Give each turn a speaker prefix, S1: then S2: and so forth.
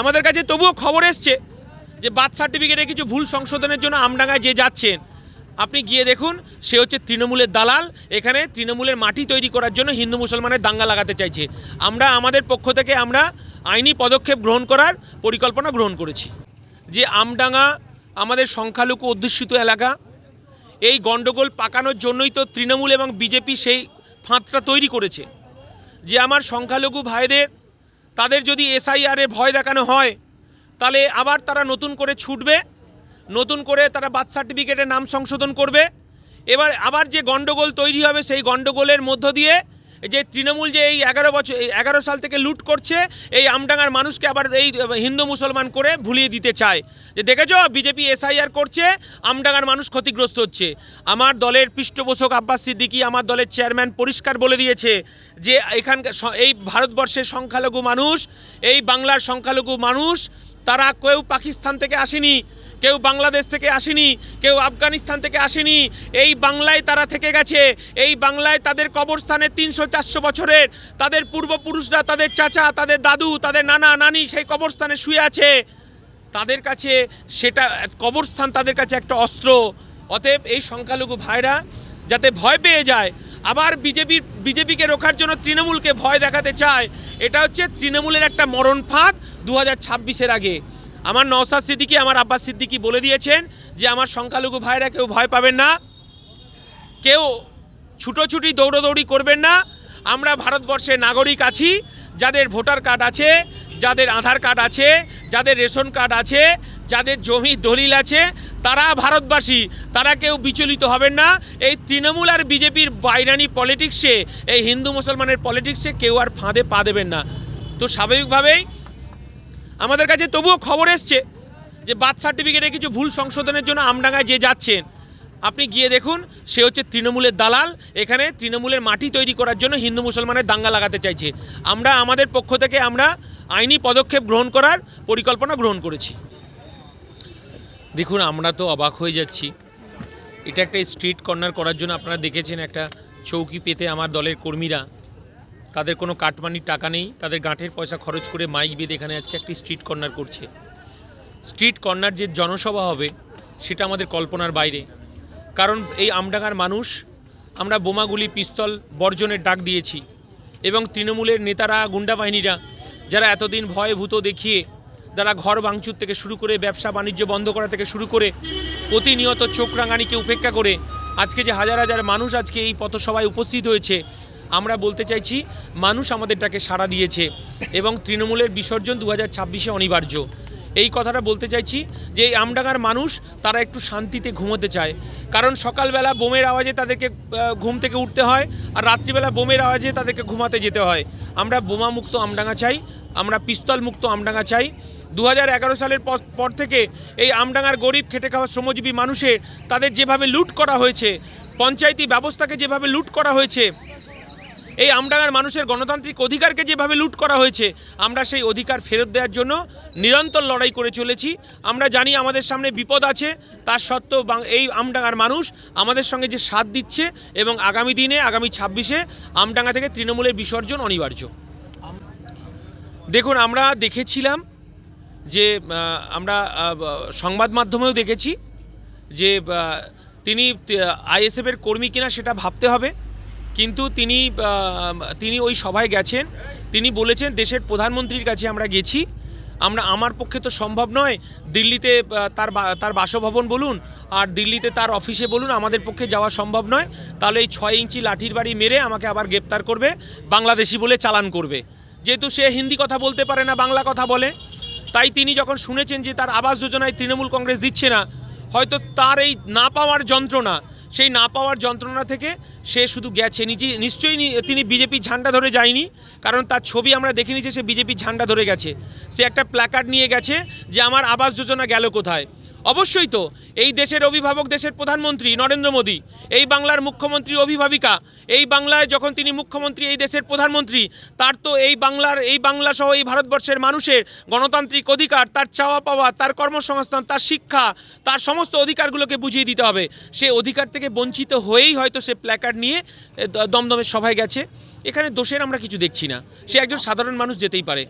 S1: আমাদের কাছে তবুও খবর এসছে যে বার্থ সার্টিফিকেটে কিছু ভুল সংশোধনের জন্য আমডাঙ্গায় যে যাচ্ছেন, আপনি গিয়ে দেখুন, সে হচ্ছে তৃণমূলের দালাল, এখানে তৃণমূলের মাটি তৈরি করার জন্য হিন্দু মুসলমানের দাঙ্গা লাগাতে চাইছে। আমরা আমাদের পক্ষ থেকে আমরা আইনি পদক্ষেপ গ্রহণ করার পরিকল্পনা গ্রহণ করেছি। যে আমডাঙ্গা আমাদের সংখ্যালঘু অধ্যুষিত এলাকা, এই গণ্ডগোল পাকানোর জন্যই তো তৃণমূল এবং বিজেপি সেই ফাঁদটা তৈরি করেছে। যে আমার সংখ্যালঘু ভাইদের তাদের যদি এসআইআরে ভয় দেখানো হয়, তাহলে আবার তারা নতুন করে ছুটবে, নতুন করে তারা বার্থ সার্টিফিকেটের নাম সংশোধন করবে। এবার আবার যে গণ্ডগোল তৈরি হবে, সেই গণ্ডগোলের মধ্য দিয়ে যে তৃণমূল যে এই এগারো বছর, এই এগারো সাল থেকে লুট করছে, এই আমডাঙ্গার মানুষকে আবার এই হিন্দু মুসলমান করে ভুলিয়ে দিতে চায়। যে দেখেছ, বিজেপি এসআইআর করছে, আমডাঙ্গার মানুষ ক্ষতিগ্রস্ত হচ্ছে। আমার দলের পৃষ্ঠপোষক আব্বাস সিদ্দিকী আমার দলের চেয়ারম্যান পরিষ্কার বলে দিয়েছে যে এখানকার এই ভারতবর্ষের সংখ্যালঘু মানুষ, এই বাংলার সংখ্যালঘু মানুষ, তারা কেউ পাকিস্তান থেকে আসেনি। কেউ বাংলাদেশ থেকে আসেনি, কেউ আফগানিস্তান থেকে আসেনি, এই বাংলায় তারা থেকে গেছে, এই বাংলায় তাদের কবরস্থানে তিনশো চারশো বছরের, তাদের পূর্বপুরুষরা, তাদের চাচা, তাদের দাদু, তাদের নানা, নানি সেই কবরস্থানে শুয়ে আছে। তাদের কাছে সেটা, কবরস্থান তাদের কাছে একটা অস্ত্র। অতএব এই সংখ্যালঘু ভাইরা যাতে ভয় পেয়ে যায়, আবার বিজেপির, বিজেপিকে রোখার জন্য তৃণমূলকে ভয় দেখাতে চায়, এটা হচ্ছে তৃণমূলের একটা মরণ ফাঁদ দু হাজার আগে। আমার নওসাদ সিদ্দিকি, আমার আব্বাস সিদ্দিকি বলে দিয়েছেন যে আমার সংখ্যালঘু ভাইরা কেউ ভয় পাবেন না। কেউ ছুটোছুটি, দৌড়োদৌড়ি করবেন না। আমরা ভারতবর্ষের নাগরিক আছি, যাদের ভোটার কার্ড আছে, যাদের আধার কার্ড আছে, যাদের রেশন কার্ড আছে, যাদের জমি দলিল আছে, তারা ভারতবাসী, তারা কেউ বিচলিত হবেন না। এই তৃণমূল আর বিজেপির বাইরানি পলিটিক্সে, এই হিন্দু মুসলমানের পলিটিক্সে কেউ আর ফাঁদে পা দেবেন না। তো স্বাভাবিকভাবেই আমাদের কাছে তবুও খবর এসছে যে বার্থ সার্টিফিকেটে কিছু ভুল সংশোধনের জন্য আমডাঙ্গায় যে যাচ্ছেন, আপনি গিয়ে দেখুন, সে হচ্ছে তৃণমূলের দালাল, এখানে তৃণমূলের মাটি তৈরি করার জন্য হিন্দু মুসলমানের দাঙ্গা লাগাতে চাইছে। আমরা আমাদের পক্ষ থেকে আমরা আইনি পদক্ষেপ গ্রহণ করার পরিকল্পনা গ্রহণ করেছি। দেখুন, আমরা তো অবাক হয়ে যাচ্ছি। এটা একটা স্ট্রিট কর্নার করার জন্য আপনারা দেখেছেন একটা চৌকি পেতে আমার দলের কর্মীরা তাদের কোনো কাটমানির টাকা নেই, তাদের গাঁটের পয়সা খরচ করে মাইক বেঁধে এখানে আজকে একটি স্ট্রিট কর্নার করছে। স্ট্রিট কর্নার যে জনসভা হবে, সেটা আমাদের কল্পনার বাইরে। কারণ এই আমডাঙ্গার মানুষ, আমরা বোমাগুলি, পিস্তল, বর্জনের ডাক দিয়েছি। এবং তৃণমূলের নেতারা গুন্ডা বাহিনীরা যারা এতদিন ভয় ভূত দেখিয়ে, যারা ঘর ভাঙচুর থেকে শুরু করে, ব্যবসা বাণিজ্য বন্ধ করা থেকে শুরু করে, প্রতিনিয়ত চোখ রাঙানিকে উপেক্ষা করে, আজকে যে হাজার হাজার মানুষ আজকে এই পথসভায় উপস্থিত হয়েছে আমরা বলতে চাইছি, মানুষ আমাদেরটাকে সাড়া দিয়েছে এবং তৃণমূলের বিসর্জন দু হাজার ছাব্বিশে অনিবার্য। এই কথাটা বলতে চাইছি যে, এই আমডাঙ্গার মানুষ, তারা একটু শান্তিতে ঘুমোতে চায়। কারণ সকালবেলা বোমের আওয়াজে তাদেরকে ঘুম থেকে উঠতে হয় আর রাত্রিবেলা বোমের আওয়াজে তাদেরকে ঘুমাতে যেতে হয়। আমরা বোমা মুক্ত আমডাঙ্গা চাই, আমরা পিস্তল মুক্ত আমডাঙ্গা চাই। দু হাজার এগারো সালের পর থেকে এই আমডাঙ্গার গরিব, খেটে খাওয়া শ্রমজীবী মানুষের, তাদের যেভাবে লুট করা হয়েছে, পঞ্চায়েতি ব্যবস্থাকে যেভাবে লুট করা হয়েছে এই আমডাঙ্গার মানুষের গণতান্ত্রিক অধিকারকে যেভাবে লুট করা হয়েছে, আমরা সেই অধিকার ফেরত দেওয়ার জন্য নিরন্তর লড়াই করে চলেছি। আমরা জানি আমাদের সামনে বিপদ আছে, তার সত্ত্বেও এই আমডাঙ্গার মানুষ আমাদের সঙ্গে যে সাথ দিচ্ছে এবং আগামী দিনে, আগামী ছাব্বিশে আমডাঙ্গা থেকে তৃণমূলের বিসর্জন অনিবার্য। দেখুন, আমরা দেখেছিলাম যে আমরা সংবাদ মাধ্যমেও দেখেছি যে তিনি আইএসএফের কর্মী কিনা সেটা ভাবতে হবে। কিন্তু তিনি তিনি ওই সভায় গেছেন। তিনি বলেছেন, দেশের প্রধানমন্ত্রীর কাছে আমরা গেছি। আমরা, আমার পক্ষে তো সম্ভব নয় দিল্লিতে তার তার বাসভবন বলুন আর দিল্লিতে তার অফিসে বলুন, আমাদের পক্ষে যাওয়া সম্ভব নয়। তাহলে এই ছয় ইঞ্চি লাঠির বাড়ি মেরে আমাকে আবার গ্রেপ্তার করবে, বাংলাদেশি বলে চালান করবে। যেহেতু সে হিন্দি কথা বলতে পারে না, বাংলা কথা বলে। তাই তিনি যখন শুনেছেন যে তার আবাস যোজনায় তৃণমূল কংগ্রেস দিচ্ছে না, হয়তো তার এই না পাওয়ার যন্ত্রণা সেই না পাওয়ার যন্ত্রণা থেকে সে শুধু গেছে। নিজে নিশ্চয়ই তিনি বিজেপির ঝান্ডা ধরে যায়নি, কারণ তার ছবি আমরা দেখে নিয়েছি, সে বিজেপির ঝান্ডা ধরে গেছে। সে একটা প্ল্যাকার্ড নিয়ে গেছে যে, আমার আবাস যোজনা গেল কোথায়? অবশ্যই তো, এই দেশের অভিভাবক, দেশের প্রধানমন্ত্রী নরেন্দ্র মোদী, এই বাংলার মুখ্যমন্ত্রী অভিভাবিকা, এই বাংলায় যখন তিনি মুখ্যমন্ত্রী, এই দেশের প্রধানমন্ত্রী, তার তো এই বাংলার, এই বাংলা সহ এই ভারতবর্ষের মানুষের গণতান্ত্রিক অধিকার, তার চাওয়া পাওয়া, তার কর্মসংস্থান, তার শিক্ষা, তার সমস্ত অধিকারগুলোকে বুঝিয়ে দিতে হবে। সে অধিকার থেকে বঞ্চিত হয়েই হয়তো সে প্ল্যাকার্ড নিয়ে দমদমের সভায় গেছে। এখানে দোষের আমরা কিছু দেখছি না। সে একজন সাধারণ মানুষ যেতেই পারে।